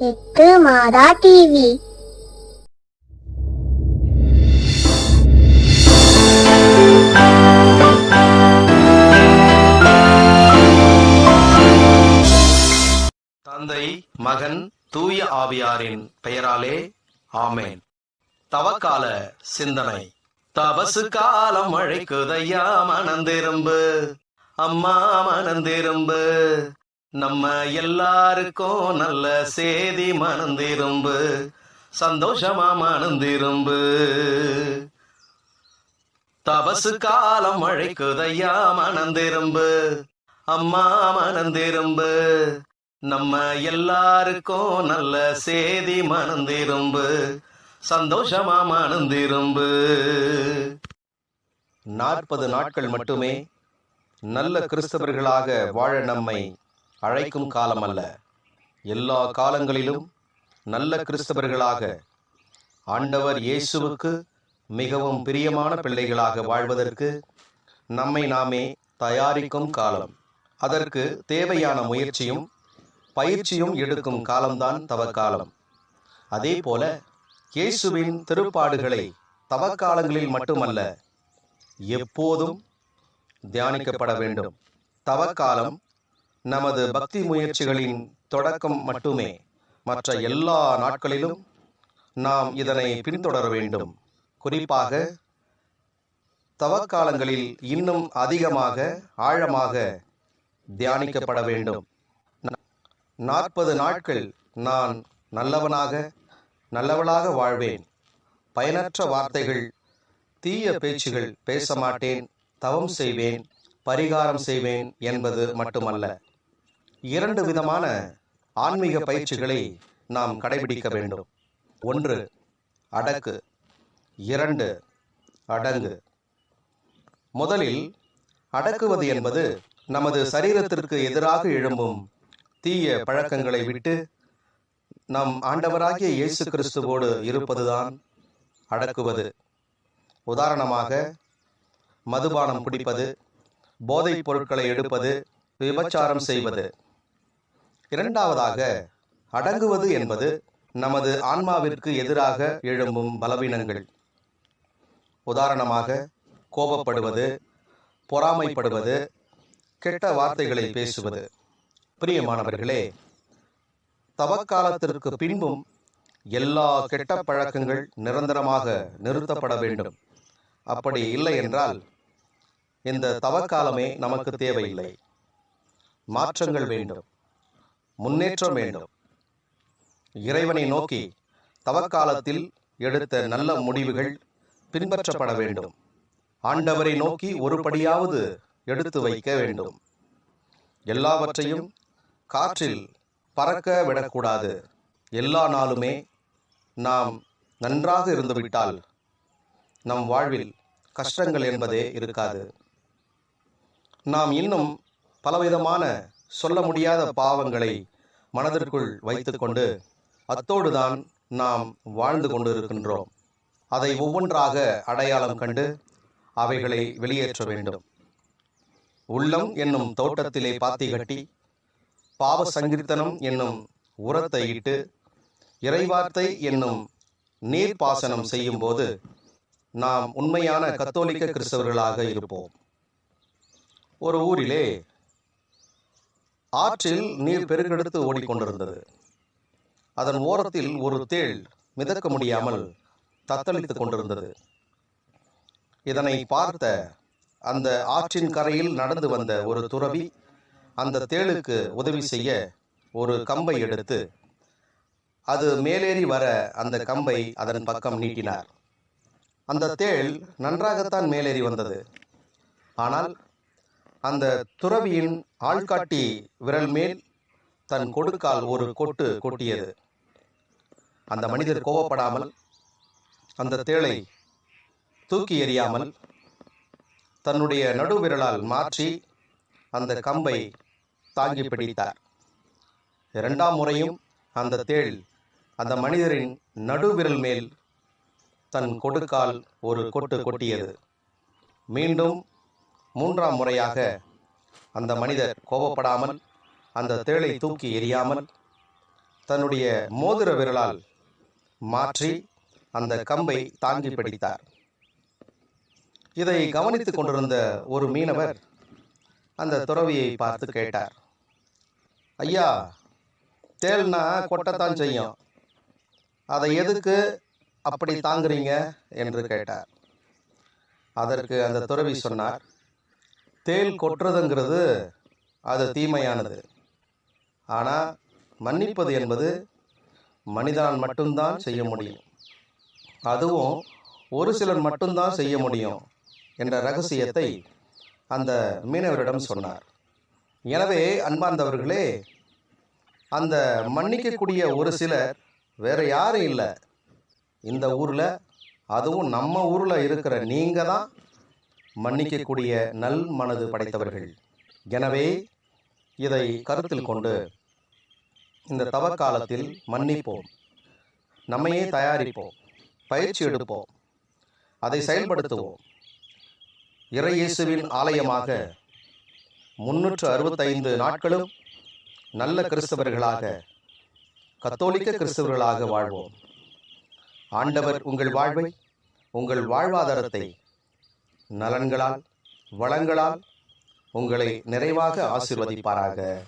எட்டு மாதா டிவி தந்தை மகன் தூய ஆவியாரின் பெயராலே ஆமேன். தவக்கால சிந்தனை. தபசு காலம் அழைக்குதையா மனந்திரும்பு அம்மா மனந்திரும்பு நம்ம எல்லாருக்கும் நல்ல சேதி மணந்திரும்பு சந்தோஷமா மணந்திரும்பு தபசு காலம் அழைக்குதையா மணந்திரும்பு அம்மா மணந்திரும்பு நம்ம எல்லாருக்கும் நல்ல சேதி மணந்திரும்பு சந்தோஷமா மணந்திரும்பு நாற்பது நாட்கள் மட்டுமே நல்ல கிறிஸ்தவர்களாக வாழ நம்மை அழைக்கும் காலம் அல்ல எல்லா காலங்களிலும் நல்ல கிறிஸ்தவர்களாக ஆண்டவர் இயேசுவுக்கு மிகவும் பிரியமான பிள்ளைகளாக வாழ்வதற்கு நம்மை நாமே தயாரிக்கும் காலம். அதற்கு தேவையான முயற்சியும் பயிற்சியும் எடுக்கும் காலம்தான் தவக்காலம். அதே போல இயேசுவின் திருப்பாடுகளை தவக்காலங்களில் மட்டுமல்ல எப்போதும் தியானிக்கப்பட வேண்டும். தவக்காலம் நமது பக்தி முயற்சிகளின் தொடக்கம் மட்டுமே. மற்ற எல்லா நாட்களிலும் நாம் இதனை பின்தொடர வேண்டும். குறிப்பாக தவக்காலங்களில் இன்னும் அதிகமாக ஆழமாக தியானிக்கப்பட வேண்டும். நாற்பது நாட்கள் நான் நல்லவனாக நல்லவளாக வாழ்வேன். பயனற்ற வார்த்தைகள் தீய பேச்சுகள் பேச மாட்டேன். தவம் செய்வேன் பரிகாரம் செய்வேன் என்பது மட்டுமல்ல. இரண்டு விதமான ஆன்மீக பயிற்சிகளை நாம் கடைபிடிக்க வேண்டும். ஒன்று அடக்கு. இரண்டு அடங்கு. முதலில் அடக்குவது என்பது நமது சரீரத்திற்கு எதிராக எழும்பும் தீய பழக்கங்களை விட்டு நம் ஆண்டவராகிய இயேசு கிறிஸ்துவோடு இருப்பதுதான் அடக்குவது. உதாரணமாக மதுபானம் குடிப்பது போதைப் பொருட்களை எடுப்பது விபச்சாரம் செய்வது. இரண்டாவதாக அடங்குவது என்பது நமது ஆன்மாவிற்கு எதிராக எழும்பும் பலவீனங்கள். உதாரணமாக கோபப்படுவது பொறாமைப்படுவது கெட்ட வார்த்தைகளை பேசுவது. பிரியமானவர்களே தவக்காலத்திற்கு பின்பும் எல்லா கெட்ட பழக்கங்கள் நிரந்தரமாக நிறுத்தப்பட வேண்டும். அப்படி இல்லை என்றால் இந்த தவக்காலமே நமக்கு தேவையில்லை. மாற்றங்கள் வேண்டும். முன்னேற்றம் வேண்டும். இறைவனை நோக்கி தவக்காலத்தில் எடுத்த நல்ல முடிவுகள் பின்பற்றப்பட வேண்டும். ஆண்டவரை நோக்கி ஒரு படியாவது எடுத்து வைக்க வேண்டும். எல்லாவற்றையும் காற்றில் பறக்க விடக்கூடாது. எல்லா நாளுமே நாம் நன்றாக இருந்துவிட்டால் நம் வாழ்வில் கஷ்டங்கள் என்பதே இருக்காது. நாம் இன்னும் பலவிதமான சொல்ல முடியாத பாவங்களை மனதிற்குள் வைத்துக்கொண்டு அத்தோடுதான் நாம் வாழ்ந்து கொண்டிருக்கின்றோம். அதை ஒவ்வொன்றாக அடையாளம் கண்டு அவைகளை வெளியேற்ற வேண்டும். உள்ளம் என்னும் தோட்டத்திலே பாத்தி கட்டி பாவ சங்கீர்த்தனம் என்னும் உரத்தை இட்டு இறைவார்த்தை என்னும் நீர்ப்பாசனம் செய்யும்போது நாம் உண்மையான கத்தோலிக்க கிறிஸ்தவர்களாக இருப்போம். ஒரு ஊரிலே ஆற்றில் நீர் பெருக்கெடுத்து ஓடிக்கொண்டிருந்தது. அதன் ஓரத்தில் ஒரு தேள் மிதக்க முடியாமல் தத்தளித்துக் கொண்டிருந்தது. இதனை பார்த்த அந்த ஆற்றின் கரையில் நடந்து வந்த ஒரு துறவி அந்த தேளுக்கு உதவி செய்ய ஒரு கம்பை எடுத்து அது மேலேறி வர அந்த கம்பை அதன் பக்கம் நீட்டினார். அந்த தேள் நன்றாகத்தான் மேலேறி வந்தது. ஆனால் அந்த துறவியின் ஆள்காட்டி விரல் மேல் தன் கொடுக்கால் ஒரு கொட்டு கொட்டியது. அந்த மனிதர் கோபப்படாமல் அந்த தேளை தூக்கி எறியாமல் தன்னுடைய நடுவிரலால் மாற்றி அந்த கம்பை தாங்கி பிடித்தார். இரண்டாம் முறையும் அந்த தேள் அந்த மனிதரின் நடுவிரல் மேல் தன் கொடுக்கால் ஒரு கொட்டு கொட்டியது. மீண்டும் மூன்றாம் முறையாக அந்த மனிதர் கோபப்படாமல் அந்த தேளை தூக்கி எறியாமல் தன்னுடைய மோதிர விரலால் மாற்றி அந்த கம்பை தாங்கி பிடித்தார். இதை கவனித்துக் கொண்டிருந்த ஒரு மீனவர் அந்த துறவியை பார்த்து கேட்டார் ஐயா தேள்னா கொட்டத்தான் செய்யும். அதை எதுக்கு அப்படி தாங்குறீங்க? என்று கேட்டார். அதற்கு அந்த துறவி சொன்னார் தேள் கொட்டுறதுங்கிறது அது தீமையானது. ஆனால் மன்னிப்பது என்பது மனிதனால் மட்டும்தான் செய்ய முடியும். அதுவும் ஒரு சிலர் மட்டும்தான் செய்ய முடியும் என்ற ரகசியத்தை அந்த மீனவரிடம் சொன்னார். எனவே அன்பார்ந்தவர்களே அந்த மன்னிக்கக்கூடிய ஒரு சிலர் வேற யாரும் இல்லை. இந்த ஊரில் அதுவும் நம்ம ஊரில் இருக்கிற நீங்கள் தான் மன்னிக்கக்கூடிய நல் மனது படைத்தவர்கள். எனவே இதை கருத்தில் கொண்டு இந்த தவக்காலத்தில் மன்னிப்போம். நம்மையே தயாரிப்போம். பயிற்சி எடுப்போம். அதை செயல்படுத்துவோம். இறையேசுவின் ஆலயமாக முன்னூற்று அறுபத்தைந்து நாட்களும் நல்ல கிறிஸ்தவர்களாக கத்தோலிக்க கிறிஸ்தவர்களாக வாழ்வோம். ஆண்டவர் உங்கள் வாழ்வை உங்கள் வாழ்வாதாரத்தை நலன்களால் வளங்களால் உங்களை நிறைவாக ஆசிர்வதிப்பாராக.